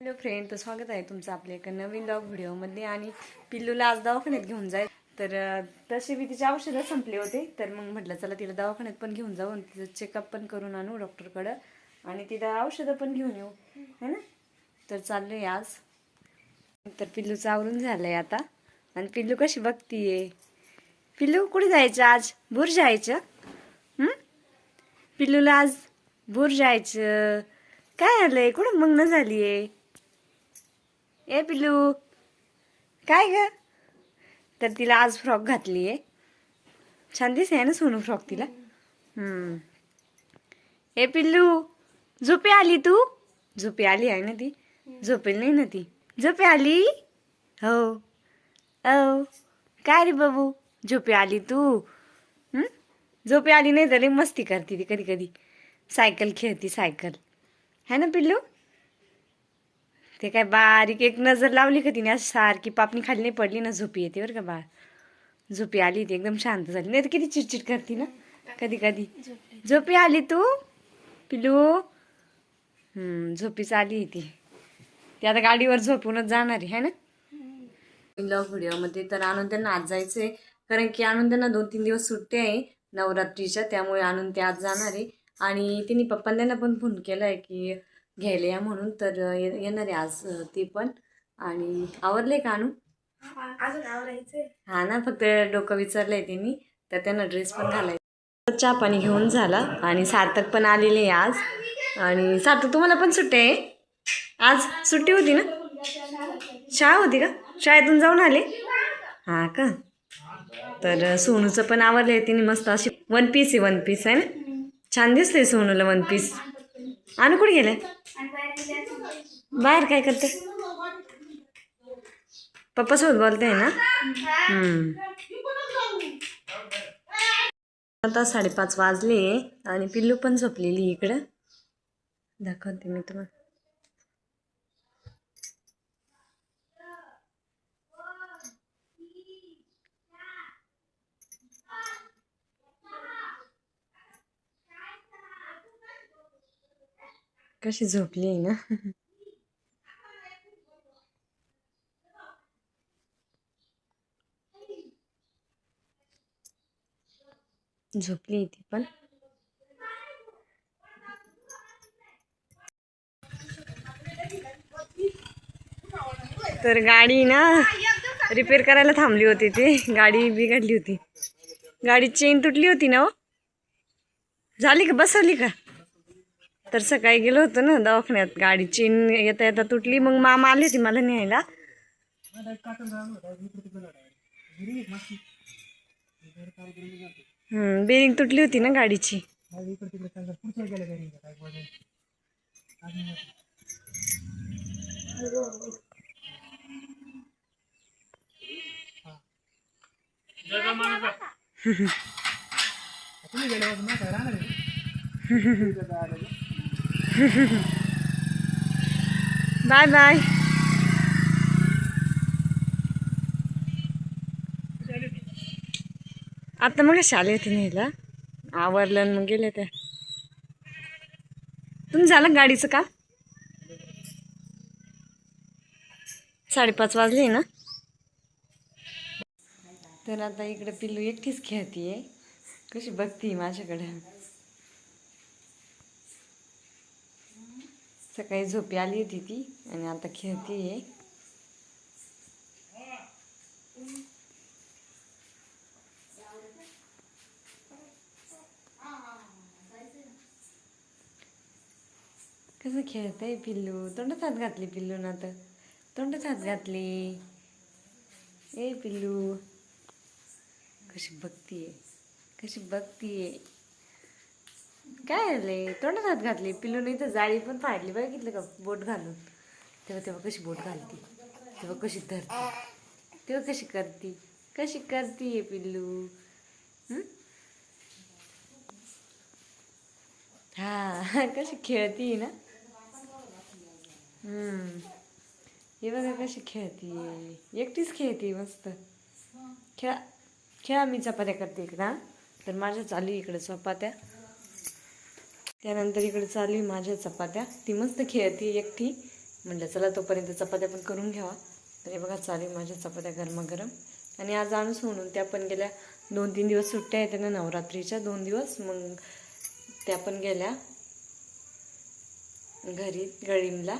Hello friend तर स्वागत आहे तुमचं आपल्या एका नवीन लॉग व्हिडिओमध्ये आणि पिल्लूला आज दवाखान्यात घेऊन जाईल. तर तसे मी तिचे औषधं संपले होते तर मग म्हटलं चला तिला दवाखान्यात पण घेऊन जाऊ आणि तिचं चेकअप पण करून आणू डॉक्टरकडं आणि तिला औषधं पण घेऊन येऊ है ना? तर चाललोय आज. तर पिल्लूचं आवरून झालंय आता. आणि पिल्लू कशी बघतीये? पिल्लू कुठे जायचं आज? भूर जायचं? पिल्लूला आज भूर जायचं. काय आलंय? कुठं मग्न झालीये? ए पिल्लू. काय ग? तर तिला आज फ्रॉक घातली आहे. छान दिस आहे ना सोनू फ्रॉक तिला? ए पिल्लू झोपे आली तू? झोपे आली आहे ना ती? झोपेल नाही ना ती? झोपे आली? हो. हो. काय रे बाबू? झोपे आली तू? झोपे आली नाही तरी मस्ती करते ती कधी कधी. सायकल खेळती सायकल. है ना पिल्लू? ते काय बारीक एक नजर लावली का तिने अशी सारखी पापणी खाली नाही पडली ना झोपी येते बरं का बाळ. झोपी आली ती एकदम शांत झाली. नाही तर किती चिडचिड करते ना कधी कधी. झोपी आली तू? पिलू झोपीच आली ती. ती आता गाडीवर झोपूनच जाणार आहे ना? ब्लॉग व्हिडिओमध्ये तर त्यांना आज जायचं आहे कारण की आणून त्यांना दोन तीन दिवस सुट्टी आहे नवरात्रीच्या त्यामुळे आणून ते आज जाणार आहे. आणि तिने पप्पांना पण फोन केला आहे की घ्यायला या म्हणून तर येणार आहे आज ती पण. आणि आवरले का आणू हा ना फक्त डोकं विचारलंय त्यांनी तर त्यांना ड्रेस पण घालायचा. चहा पाणी घेऊन झाला. आणि सार्थक पण आलेले आहे आज. आणि सार्थक तुम्हाला पण सुट्टी आहे? आज सुट्टी होती ना? शाळा होती का? शाळेतून जाऊन आले? हा का? तर सोनूचं पण आवडलं तिने मस्त अशी. वन पीस आहे वन पीस आहे ना? छान दिसतंय सोनूला वन पीस आणि कुठे गेले? बाहेर काय करते? पप्पासोबत बोलते आहे ना? हम्म. आता साडेपाच वाजले आणि पिल्लू पण झोपलेली इकडं. दाखवते मी तुम्हाला. कशी झोपली आहे ना? झोपली ती पण. तर गाडी ना रिपेअर करायला थांबली होती ती. गाडी बिघडली होती. गाडी चेन तुटली होती ना हो? झाली का? बसवली का? तर सकाळी गेलो होतो ना दवाखान्यात. गाडी चेन येता येता तुटली. मग मामा आली होती मला न्यायला. बेरिंग तुटली होती ना गाडीची. बाय बाय आता मग शाले होते न्यायला आवरलं मग गेले त्या तुम्ही झालं गाडीचं का? साडेपाच वाजले ना? तर आता इकडे पिल्लू एकटीच खेळतीये. कशी बघती माझ्याकडे. सकाळी झोपी आली होती ती आणि आता खेळतीये. कसं खेळतंय पिल्लू? तोंडच हात घातली पिल्लू ना तर तोंडच हात घातली. ए पिल्लू कशी बघतीये कशी बघतीये. काय झाले तोंडात हात घातले पिलून इथं जाळी पण फाडली. बघितलं का? बोट घालून. तेव्हा तेव्हा कशी बोट घालती? तेव्हा कशी धरती? तेव्हा कशी करती? कशी करतीये पिल्लू? हा? कशी खेळती ना? हम्म. हे बघा कशी खेळती. एकटीच खेळते मस्त. खेळा खेळा मी चपात्या करते इकडं तर माझ्या चालू आहे इकडे चपात्या. त्यानंतर इकडे चालू आहे माझ्या चपात्या. ती मस्त खेळते एकटी. म्हटलं चला तोपर्यंत चपात्या पण करून घ्यावा. तर हे बघा चालू माझ्या चपात्या गरमागरम. आणि आज आणूस म्हणून त्या पण गेल्या दोन तीन दिवस सुट्ट्या येते ना नवरात्रीच्या दोन दिवस. मग त्या पण गेल्या घरी गळीमला.